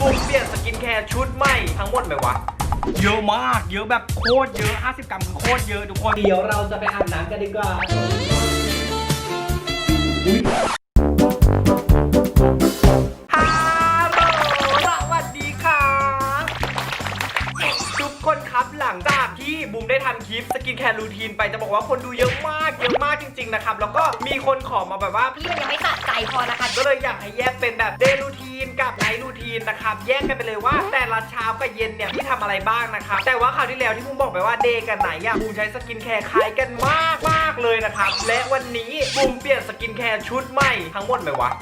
บุกเปลี่ยนสกินแคร์ชุดใหม่ทั้งหมดไหมวะ เยอะมาก เยอะแบบโคตรเยอะ 50 กรัมคือโคตรเยอะทุกคน เดี๋ยวเราจะไปอาบน้ำกันดีกว่า คนครับหลังจากที่บูมได้ทำคลิปสกินแคร์รูทีนไปจะบอกว่าคนดูเยอะมากเยอะมากจริง ๆ นะครับ แล้วก็มีคนขอมาแบบว่า พี่มันยังไม่สะใจพอนะคะ ก็เลยอยากให้แยกเป็นแบบเดย์รูทีนกับไนท์รูทีนนะครับแยกกันไปเลยว่า แต่ละเช้ากับเย็นเนี่ยพี่ทำอะไรบ้างนะครับแต่ว่าคราวที่แล้วที่บูมบอกไปว่าเดย์กับไหนอะบูมใช้สกินแคร์คล้ายกันมากมากเลยนะครับและวันนี้บูมเปลี่ยนสกินแคร์ชุดใหม่ทั้งหมดไหมวะ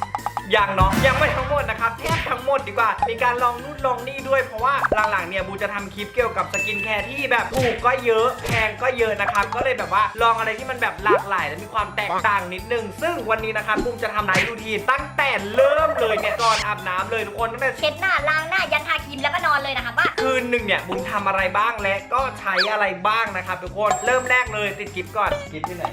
ยังเนาะยังไม่ทั้งหมดนะครับแทบทั้งหมดดีกว่า มีการลองนู่นลองนี่ด้วยเพราะว่าหลังๆเนี่ยบูจะทำคลิปเกี่ยวกับสกินแคร์ที่แบบถูกก็เยอะแพงก็เยอะนะครับก็เลยแบบว่าลองอะไรที่มันแบบหลากหลายและมีความแตกต่างนิดนึง ซึ่งวันนี้นะครับบูมจะทำไนท์รูทีนตั้งแต่เริ่มเลยเนี่ยก่อนอาบน้ำเลยทุกคนตั้งแต่เช็ดหน้าล้างหน้ายันทาครีมแล้วก็นอนเลยนะคะว่าคืนหนึ่งเนี่ยบุญทำอะไรบ้างและก็ใช้อะไรบ้างนะครับทุกคนเริ่มแรกเลยติดกิฟต์ก่อนกิฟต์ที่ไหน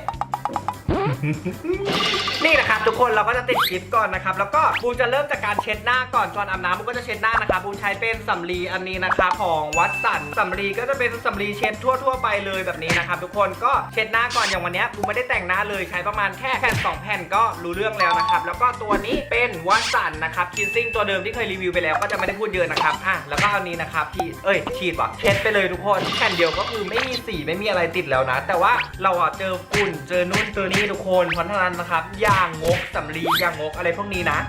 นี่นะครับทุกคนเราก็จะติดกิฟก่อนนะครับ แล้วก็บูมจะเริ่มจากการเช็ดหน้าก่อนก่อนอาบน้ำบูมก็จะเช็ดหน้านะครับบูมใช้เป็นสำลีอันนี้นะครับของวัดสันสำลีก็จะเป็นสำลีเช็ดทั่ว ๆ ไปเลยแบบนี้นะครับทุกคนก็เช็ดหน้าก่อนอย่างวันนี้บูมไม่ได้แต่งหน้าเลยใช้ประมาณแค่แผ่นสองแผ่นก็รู้เรื่องแล้วนะครับแล้วก็ตัวนี้เป็นวัดสันนะครับคินซิ่งตัวเดิมที่เคยรีวิวไปแล้วก็จะไม่ได้พูดเยอะนะครับอะแล้วก็เอานี้นะครับที่เอ้ยฉีดว่ะเช็ดไปเลยทุกคนแผ่นเดียวก็คือไม่มีสีไม่มีอะไรติดแล้วนะ แต่ว่าเราอะเจอฝุ่นเจอนู่นเจอนี่ทุกคนเพราะฉะนั้นนะครับอย่างงกสำลีอย่างงกอะไรพวกนี้นะ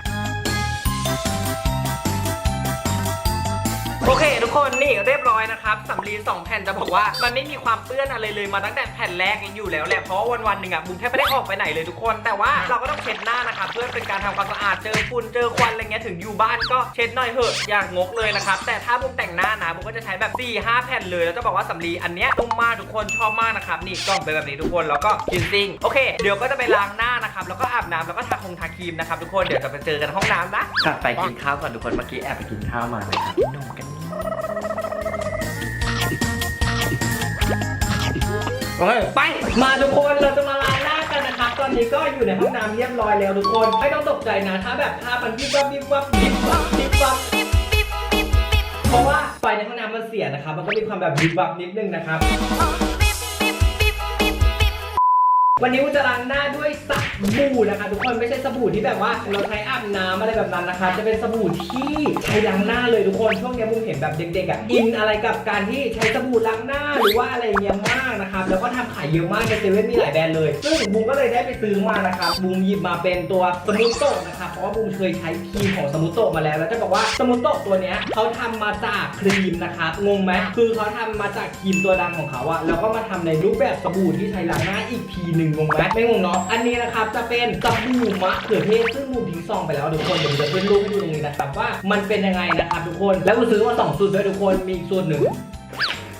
โอเค ทุกคนนี่เรียบร้อยนะครับสำลีสองแผ่นจะบอกว่ามันไม่มีความเปื้อนอะไรเลยมาตั้งแต่แผ่นแรกอยู่แล้วแหละเพราะว่าวันวันๆหนึ่งอะบุ้มแทบไม่ได้ออกไปไหนเลยทุกคน แต่ว่าเราก็ต้องเช็ดหน้านะครับเพื่อเป็นการทำความสะอาดเจอฝุ่นเจอควันอะไรเงี้ยถึงอยู่บ้านก็เช็ดหน่อยเถอะอย่างงกเลยนะครับแต่ถ้าบุ้มแต่งหน้านะบุ้มก็จะใช้แบบ4ี่ห้าแผ่นเลยแล้วจะบอกว่าสำลีอันเนี้ยนุ่มมากทุกคนชอบมากนะครับนี่กล่องเป็นแบบนี้ทุกคนแล้วก็กินซิงโอเค เดี๋ยวก็จะไปล้างหน้านะครับแล้วก็อาบน้ำแล้วก็ทาคงทาครีมนะครับทุกคนเดี๋ยวจะไปเจอกันห้องน้ำนะกลับไปกินข้าวก่อนทุกคนเมื่อกี้แอบไปกินข้าวมาเลยครับนมกัน โอเคไป มาทุกคนเราจะมาล้างหน้ากันนะครับ ตอนนี้ก็อยู่ในห้องน้ำเรียบร้อยแล้วทุกคน ไม่ต้องตกใจนะ ถ้าแบบภาพมันวิบวับวิบวับวิบวับวิบวับเพราะว่าไฟในห้องน้ำมันเสียนะครับ มันก็มีความแบบวิบวับนิดนึงนะครับ วันนี้กูจะล้างหน้าด้วยสบู่นะคะ ทุกคนไม่ใช่สบู่ที่แบบว่าเราใช้อาบน้ำอะไรแบบนั้นนะคะ จะเป็นสบู่ที่ใช้ล้างหน้าเลยทุกคนช่วงนี้บูมเห็นแบบเด็กๆอะอินอะไรกับการที่ใช้สบู่ล้างหน้าหรือว่าอะไรเงี้ยมากนะครับแล้วก็ทำขายเยอะมากในเซเว่นมีหลายแบรนด์เลยซึ่งบูมก็เลยได้ไปซื้อมานะครับบูมหยิบมาเป็นตัวสมุตโตะนะครับเพราะว่าบูมเคยใช้ครีมของสมุตโตะมาแล้วแล้วจะบอกว่าสมุตโตะตัวเนี้ยเขาทำมาจากครีมนะครับงงไหมคือเขาทำมาจากครีมตัวดังของเขาอะแล้วก็มาทำในรูปแบบสบู่ที่ใช้ล้างหน้าอีกทีหนึ่งงงไหมไม่งงเนาะอันนี้นะครับจะเป็นสบู่มะเขือเทศซึ่งบูมทิ้งซองไปแล้วทุกคนเดี๋ยวผมจะขึ้นรูปให้ดูตรงนี้นะครับว่ามันเป็นยังไงนะครับทุกคนแล้วกูซื้อมาสองสูตรด้วยทุกคนมีอีกสูตรหนึ่ง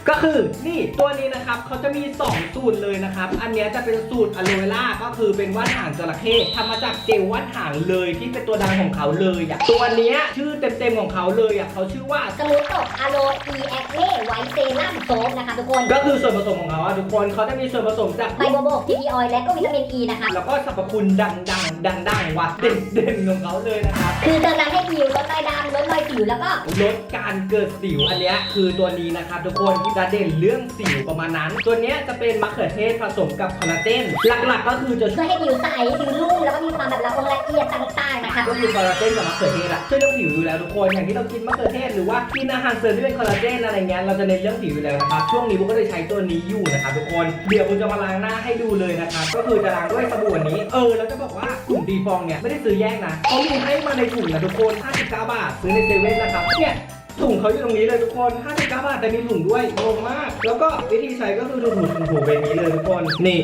ก็คือนี่ตัวนี้นะครับเขาจะมี 2 สูตรเลยนะครับ อันเนี้ยจะเป็นสูตรอะโลเวล่าก็คือเป็นว่านหางจระเข้ทำมาจากเจลว่านหางเลยที่เป็นตัวดังของเขาเลยอะตัวเนี้ยชื่อเต็มๆของเขาเลยอะเขาชื่อว่า สมูทตกอะโลอีแอคเน่ไวท์เซรั่มโซฟนะคะทุกคนก็คือส่วนผสมของเขาอะทุกคนเขาจะมีส่วนผสมจาก ไบโบโบทีพีออยและก็วิตามินอ e ีนะคะ แล้วก็สรรพคุณดังๆดังๆวัดเด่นๆของเขาเลยนะครับคือเติมน้ำให้ผิวลดรอยดำลดรอยสิวแล้วก็ลดการเกิดสิวอันเนี้ยคือตัวนี้นะครับทุกคนที่จะเด่นเรื่องสิวประมาณนั้น ตัวเนี้ยจะเป็นมะเขือเทศผสมกับคอลลาเจนหลักๆ ก็คือจะช่วยให้ผิวใสผิวนุ่มแล้วก็มีความแบบละองละเอียดต่างๆนะคะก็คือคอลลาเจนกับมะเขือเทศอะช่วยเรื่องผิวอยู่แล้วทุกคนอย่างที่เรากินมะเขือเทศหรือว่ากินอาหารเสริมที่เป็นคอลลาเจนอะไรเงี้ยเราจะเน้นเรื่องผิวอยู่แล้วนะครับช่วงนี้บุ๊กก็เลยใช้ตัวนี้อยู่นะครับทุกคนเดี๋ยวบุ๊กจะมาล้างหน้าให้ดูเลยนะครับก็คือจะล้างด้วยสบู่อันนี้ เออแล้วจะบอกว่ากลุ่มดีฟองเนี่ยไม่ได้ซื้อแยกนะเขามีให้มาในถุงนะทุกคน59บาทซื้อในเซเว่นนะครับเนี่ย ถุงเขาอยู่ตรงนี้เลยทุกคน 59 บาทแต่มีถุงด้วยงงมาก แล้วก็วิธีใช้ก็คือดูถุงถุงถุงแบบนี้เลยทุกคน นี่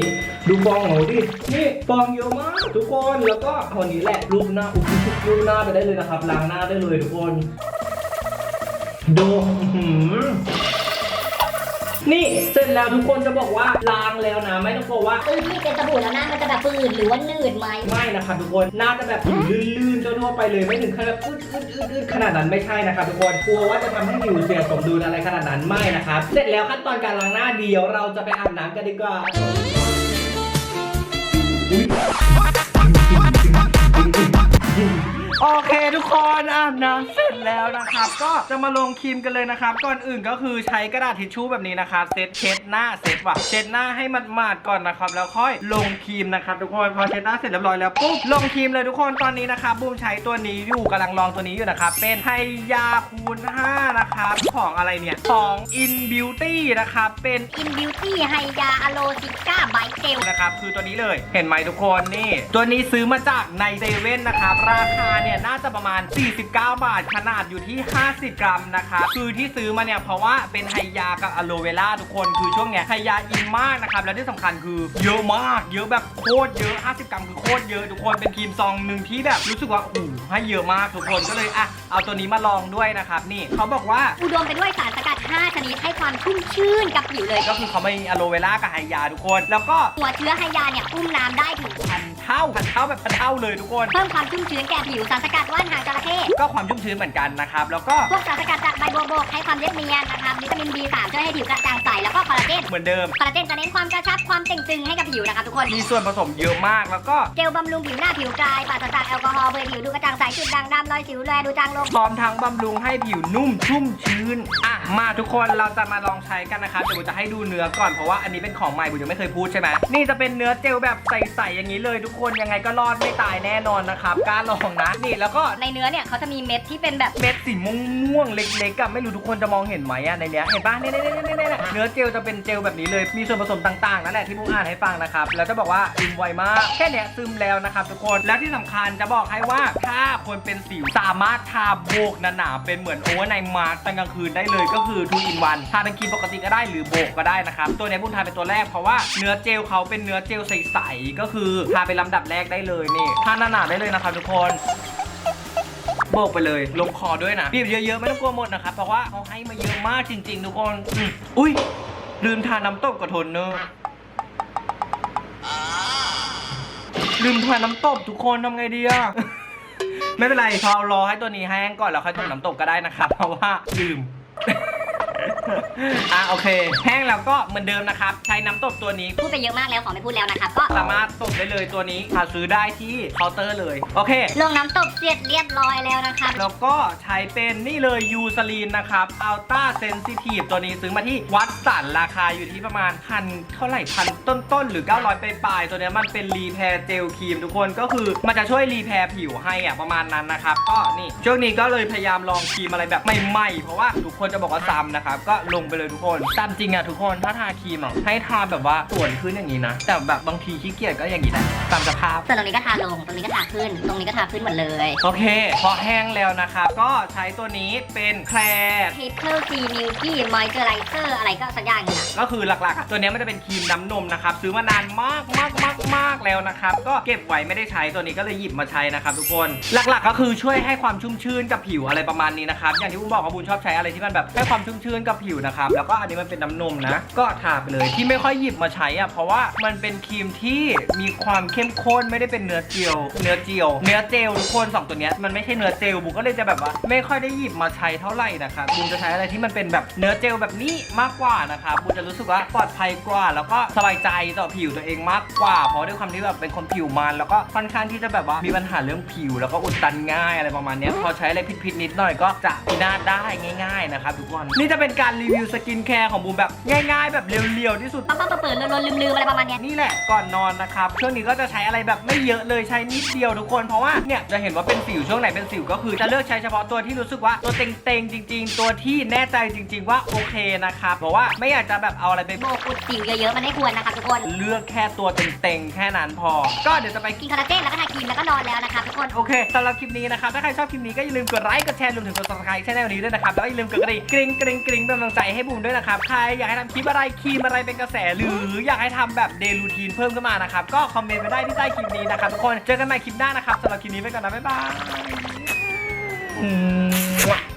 ดูฟองของดินี่ฟองเยอะมาก ทุกคน แล้วก็คนนี้แหละรูปหน้าอุ้ยรูปหน้าไปได้เลยนะครับล้างหน้าได้เลยทุกคน ดู นี่เสร็จแล้วทุกคนจะบอกว่าล้างแล้วนะ ไม่ต้องกลัวว่าคือที่เป็นสบู่แล้วหน้ามันจะแบบฝืดหรือว่าหนืดไหมไม่นะครับทุกคนน่าจะแบบผิวลื่นๆทั่วๆไปเลยไม่ถึงขั้นแบบอึดอึดอึดอึดขนาดนั้นไม่ใช่นะครับทุกคนกลัวว่าจะทำให้ผิวเสียสมดุลอะไรขนาดนั้นไม่นะครับเสร็จแล้วขั้นตอนการล้างหน้าเดียวเราจะไปอาบน้ำกันดีกว่าอุ๊ย โอเคทุกคนอาบน้ำเสร็จแล้วนะครับ ก็จะมาลงครีมกันเลยนะครับ ก่อนอื่นก็คือใช้กระดาษทิชชู่แบบนี้นะครับเซตเช็ดหน้าเซตว่ะเช็ดหน้าให้มันมาดๆก่อนนะครับ แล้วค่อยลงครีมนะครับทุกคนพอเช็ดหน้าเสร็จเรียบร้อยแล้วปุ๊บลงครีมเลยทุกคนตอนนี้นะครับบูมใช้ตัวนี้อยู่กำลังลองตัวนี้อยู่นะครับเป็นไฮยาคูณ5นะครับของอะไรเนี่ยของ In Beauty นะครับเป็นอินบิวตี้ไฮยาอะโลซิก้าไบเจล นะครับคือตัวนี้เลย เห็นไหมทุกคนนี่ ตัวนี้ซื้อมาจากในเซเว่นนะครับราคาเนี่ยน่าจะประมาณ 49 บาท ขนาดอยู่ที่ 50 กรัมนะครับคือที่ซื้อมาเนี่ยเพราะว่าเป็นไฮยากับอะโลเวล่าทุกคนคือช่วงเนี้ยไฮยาอินมากนะครับแล้วที่สำคัญคือเยอะมากเยอะแบบโคตรเยอะ 50 กรัมคือโคตรเยอะทุกคนเป็นครีมซองหนึ่งที่แบบรู้สึกว่าโอ้โหให้เยอะมากทุกคนก็เลยอะเอาตัวนี้มาลองด้วยนะครับนี่เขาบอกว่าอุดมไปด้วยสารสกัด 5 ชนิดให้ความชุ่มชื่นกับผิวเลย ก็คือเขาไม่มีอะโลเวล่ากับไฮยาทุกคน แล้วก็หัวเชื้อไฮยาเนี่ยอุ้มน้ำได้ถึงพันเท่าพันเท่าแบบพันเท่าเลยทุกคน เพิ่มความชุ่มชื้นแก่ผิวสารสกัดว่านหางจระเข้ ก็ความชุ่มชื้นเหมือนกันนะครับ แล้วก็พวกสารสกัดจากใบบัวบกให้ความเรียบเนียนนะครับวิตามิน B3 ช่วยให้ผิวกระจ่างใสแล้วก็คอลลาเจนเหมือนเดิมคอลลาเจนจะเน้นความกระชับความเต่งตึงให้กับผิวนะครับทุกคนมีส่วนผสมเยอะมากแล้วก็เจลบำรุงผิวหน้าผิวกลายปราศจากแอลกอฮอล์เพื่อให้ผิวดูกระจ่างใสจุดด่างดำรอยสิวแลดูจางลงพร้อมทั้งบำรุงให้ผิวนุ่มชุ่มชื้นอะมาทุกคนเราจะมาลองใช้กันนะครับเดี๋ยวผมจะให้ดูเนื้อก่อนเพราะว่าอันนี้เป็นของใหม่ผมยังไม่เคยพูดใช่ไหมนี่จะเป็นเนื้อเจลแบบใสๆอย่างนี้เลย ทุกคนยังไงก็รอดไม่ตายแน่นอนนะครับกล้าลองนะนี่แล้วก็ในเนื้อเนี่ยเขาจะมีเม็ดที่เป็นแบบเม็ดสีม่วงๆเล็กๆอะไม่รู้ทุกคนจะมองเห็นไหมอะในเนี้ยเห็นปะเนี่ยเนี่ยเนี่ยเนี่ยเนื้อเจลจะเป็นเจลแบบนี้เลย มีส่วนผสมต่างๆนั่นแหละที่ผมอ่านให้ฟังนะครับแล้วจะบอกว่าซึมไวมากแค่เนี้ยซึมแล้วนะครับทุกคนแล้วที่สำคัญจะบอกให้ว่าถ้าคนเป็นสิวสามารถทาโบกหนาๆเป็นเหมือนโอเวอร์ไนท์มาร์กตอนกลางคืนได้เลยก็คือทูอินวันทาเป็นครีมปกติก็ได้หรือโบกก็ได้นะครับตัวเนี้ยบุญทาเป็นตัวแรกเพราะว่าเนื้อเจลเขาเป็นเนื้อเจลใสๆก็คือทาเป็นลำดับแรกได้เลยนี่ทาหนาๆได้เลยนะครับทุกคน โบกไปเลย ลงคอด้วยนะบีบเยอะๆไม่ต้องกลัวหมดนะครับ เพราะว่าเขาให้มาเยอะมากจริง ๆ ทุกคนอืมอุ้ยลืมทาน้ำตบกับโทนเนอร์ลืมทาน้ำตบทุกคนทำไงดีอะ ไม่เป็นไรเรารอให้ตัวนี้แห้งก่อนแล้วค่อยตบน้ำตบก็ได้นะครับ เพราะว่าลืม อะโอเค แห้งแล้วก็เหมือนเดิมนะครับ ใช้น้ำตบตัวนี้ พูดไปเยอะมากแล้วขอไม่พูดแล้วนะครับ ก็สามารถตบได้เลยตัวนี้หาซื้อได้ที่เคาน์เตอร์เลย โอเค ลงน้ำตบเสร็จเรียบร้อยแล้วนะครับ แล้วก็ใช้เป็นนี่เลยยูซ l ลีนนะครับอัลต้าเซนซิทีฟตัวนี้ซื้อมาที่วัดสันราคาอยู่ที่ประมาณพันเท่าไหร่พันต้นๆหรือ 900ไปปลายๆตัวเนี้ยมันเป็นรีแพร์เจลครีมทุกคนก็คือมันจะช่วยรีแพร์ผิวให้อะประมาณนั้นนะครับก็นี่ช่วงนี้ก็เลยพยายามลองครีมอะไรแบบใหม่ๆเพราะว่าทุกคนจะบอกว่าซ้ำนะครับก็ลงไปเลยทุกคน ตามจริงอะทุกคนถ้าทาครีมอะให้ทาแบบว่าส่วนขึ้นอย่างนี้นะ แต่แบบบางทีขี้เกียจก็อย่างนี้นะตามสภาพ ส่วนตรงนี้ก็ทาลง ตรงนี้ก็ทาขึ้น ตรงนี้ก็ทาขึ้นหมดเลย โอเค พอแห้งแล้วนะครับก็ใช้ตัวนี้เป็นแคลร์ Triple C Milky Moisturizer อะไรก็สักอย่างหนึงอะก็คือหลักๆอะตัวเนี้ยมันจะเป็นครีมน้ำนมนะครับซื้อมานานมากมากมากมากแล้วนะครับก็เก็บไว้ไม่ได้ใช้ตัวนี้ก็เลยหยิบมาใช้นะครับทุกคนหลักๆ ก็คือช่วยให้ความชุ่มชื้นกับผิวอะไรประมาณนี้นะครับอย่างที่บุญบอกว่าบุญชอบใช้อะไรที่มันแบบให้ความชุ่มชื้นกับผิวนะครับ แล้วก็อันนี้มันเป็นน้ำนมนะ ก็ทาไปเลยที่ไม่ค่อยหยิบมาใช้อะเพราะว่ามันเป็นครีมที่มีความเข้มข้นไม่ได้เป็นเนื้อเจลเนื้อเจลเนื้อเจลทุกคนสองตัวเนี้ยมันไม่ใช่เนื้อเจลบุก็เลยจะแบบว่า ไม่ค่อยได้หยิบมาใช้เท่าไหร่นะครับบุญจะใช้อะไรที่มันเป็นแบบเนื้อเจลแบบนี้มากกว่านะครับบุญจะรู้สึกว่าปลอดภัยกว่า แล้วก็สบายใจต่อผิวตัวเองมากกว่า เพราะด้วยความที่แบบเป็นคนผิวมันแล้วก็ค่อนข้างที่จะแบบว่ามีปัญหาเรื่องผิว แล้วก็อุดตันง่ายอะไรประมาณนี้พอใช้อะไรผิดๆนิดหน่อยก็จะพินาศได้ง่าย ๆนะครับทุกคนนี่จะเป็นการรีวิวสกินแคร์ของบูมแบบง่ายๆ แบบเรียวๆที่สุด ปั๊บปั๊บเปิดๆลนๆลืมๆอะไรประมาณเนี้ย นี่แหละก่อนนอนนะครับช่วงนี้ก็จะใช้อะไรแบบไม่เยอะเลยใช้นิดเดียวทุกคนเพราะว่าเนี่ยจะเห็นว่าเป็นสิวช่วงไหนเป็นสิวก็คือ จะเลือกใช้เฉพาะตัวที่รู้สึกว่าตัวเต็งๆจริง ๆ ตัวที่แน่ใจจริง ๆ ว่าโอเคนะครับเพราะว่าไม่อยากจะแบบเอาอะไรไปโบกอุดสิวเยอะๆ มันไม่ควรนะครับทุกคน เลือกแค่ตัวเต็งๆแค่นั้นพอ ก็เดี๋ยวจะไปกินคอลลาเจนแล้วก็ทาครีมแล้วก็นอนแล้วนะครับทุกคน โอเคสำหรับคลิปนี้นะครับถ้าใครชอบคลิปนี้ก็อย่าลืมกดไลค์กดแชร์รวมถึงกด subscribe ช่องนี้ด้วยนะครับแล้วก็อย่าลืมกดกระดิ่งกริ๊งกริ๊งกริ๊งเป็นกำลังใจให้บูมด้วยนะครับ ใครอยากให้ทำคลิปอะไรครีมอะไรเป็นกระแส หรืออยากให้ทำแบบเดลูทีนเพิ่มขึ้นมานะครับ ก็คอมเมนต์ไปได้ที่ใต้คลิปนี้นะครับทุกคน เจอกันใหม่คลิปหน้านะครับสำหรับคลิปนี้ไปก่อนนะบ๊ายบาย